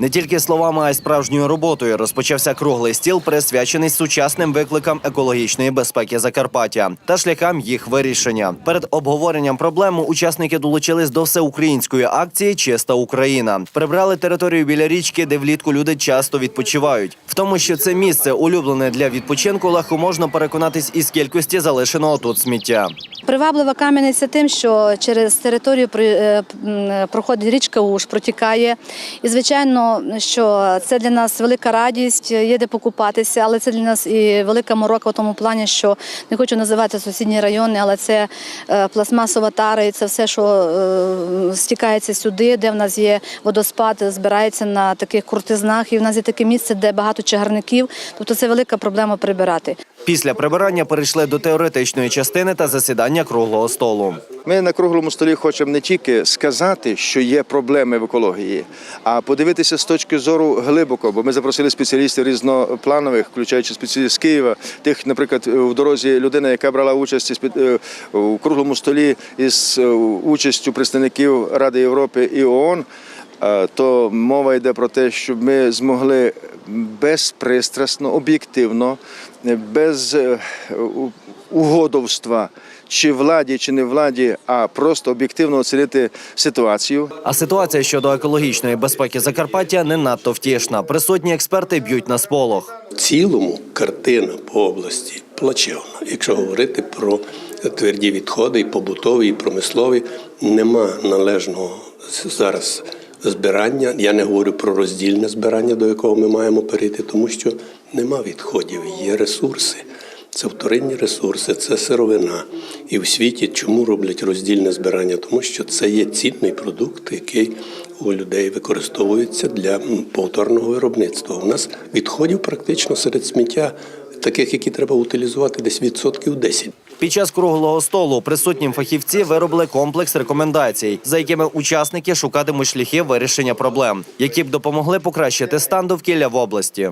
Не тільки словами, а й справжньою роботою розпочався круглий стіл, присвячений сучасним викликам екологічної безпеки Закарпаття та шляхам їх вирішення. Перед обговоренням проблеми учасники долучились до всеукраїнської акції Чиста Україна. Прибрали територію біля річки, де влітку люди часто відпочивають. В тому, що це місце улюблене для відпочинку, легко можна переконатись із кількості залишеного тут сміття. Приваблива кам'яниця тим, що через територію е, проходить річка Уж, протікає. І звичайно, що це для нас велика радість, є де покупатися, але це для нас і велика морока в тому плані, що не хочу називати сусідні райони, але це е, пластмасова тара, і це все, що е, стікається сюди, де в нас є водоспад, збирається на таких крутизнах. І в нас є таке місце, де багато чагарників. Тобто це велика проблема прибирати. Після прибирання перейшли до теоретичної частини та засідання круглого столу. Ми на круглому столі хочемо не тільки сказати, що є проблеми в екології, а подивитися з точки зору глибоко, бо ми запросили спеціалістів різнопланових, включаючи спеціалістів з Києва, тих, наприклад, в дорозі людина, яка брала участь е, у круглому столі із е, участю представників Ради Європи і ООН. е, То мова йде про те, щоб ми змогли безпристрасно, об'єктивно, е, без е, угодовства чи владі, чи не владі, а просто об'єктивно оцінити ситуацію. А ситуація щодо екологічної безпеки Закарпаття не надто втішна. Присутні експерти б'ють на сполох. В цілому картина по області плачевна. Якщо говорити про тверді відходи, і побутові, і промислові, нема належного зараз збирання. Я не говорю про роздільне збирання, до якого ми маємо перейти, тому що нема відходів, є ресурси. Це вторинні ресурси, це сировина. І в світі чому роблять роздільне збирання? Тому що це є цінний продукт, який у людей використовується для повторного виробництва. У нас відходів практично серед сміття, таких, які треба утилізувати, десь відсотків 10. Під час круглого столу присутнім фахівці виробили комплекс рекомендацій, за якими учасники шукатимуть шляхи вирішення проблем, які б допомогли покращити стан довкілля в області.